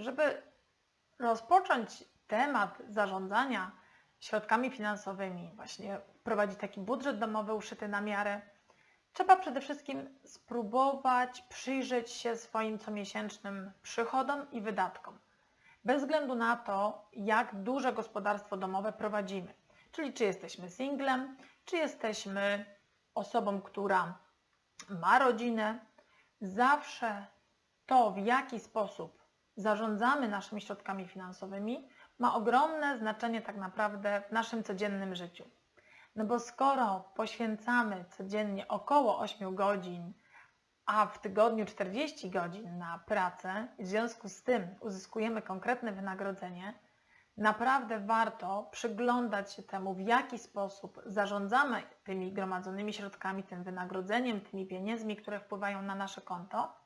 żeby rozpocząć temat zarządzania środkami finansowymi, właśnie prowadzić taki budżet domowy uszyty na miarę, trzeba przede wszystkim spróbować przyjrzeć się swoim comiesięcznym przychodom i wydatkom. Bez względu na to, jak duże gospodarstwo domowe prowadzimy. Czyli czy jesteśmy singlem, czy jesteśmy osobą, która ma rodzinę, zawsze to, w jaki sposób zarządzamy naszymi środkami finansowymi, ma ogromne znaczenie tak naprawdę w naszym codziennym życiu. No bo skoro poświęcamy codziennie około 8 godzin, a w tygodniu 40 godzin na pracę, w związku z tym uzyskujemy konkretne wynagrodzenie, naprawdę warto przyglądać się temu, w jaki sposób zarządzamy tymi gromadzonymi środkami, tym wynagrodzeniem, tymi pieniędzmi, które wpływają na nasze konto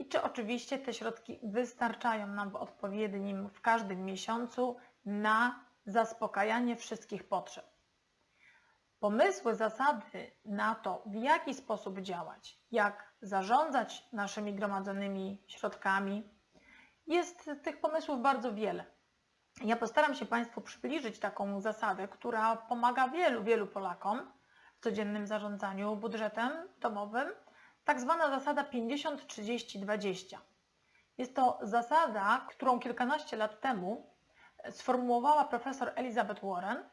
i czy oczywiście te środki wystarczają nam w odpowiednim, w każdym miesiącu na zaspokajanie wszystkich potrzeb. Pomysły, zasady na to, w jaki sposób działać, jak zarządzać naszymi gromadzonymi środkami, jest tych pomysłów bardzo wiele. Ja postaram się Państwu przybliżyć taką zasadę, która pomaga wielu, wielu Polakom w codziennym zarządzaniu budżetem domowym, tak zwana zasada 50-30-20. Jest to zasada, którą kilkanaście lat temu sformułowała profesor Elizabeth Warren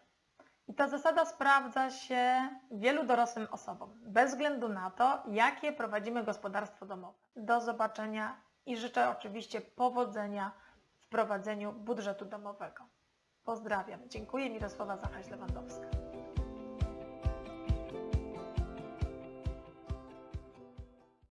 i ta zasada sprawdza się wielu dorosłym osobom, bez względu na to, jakie prowadzimy gospodarstwo domowe. Do zobaczenia i życzę oczywiście powodzenia w prowadzeniu budżetu domowego. Pozdrawiam. Dziękuję. Mirosława Zachaś-Lewandowska.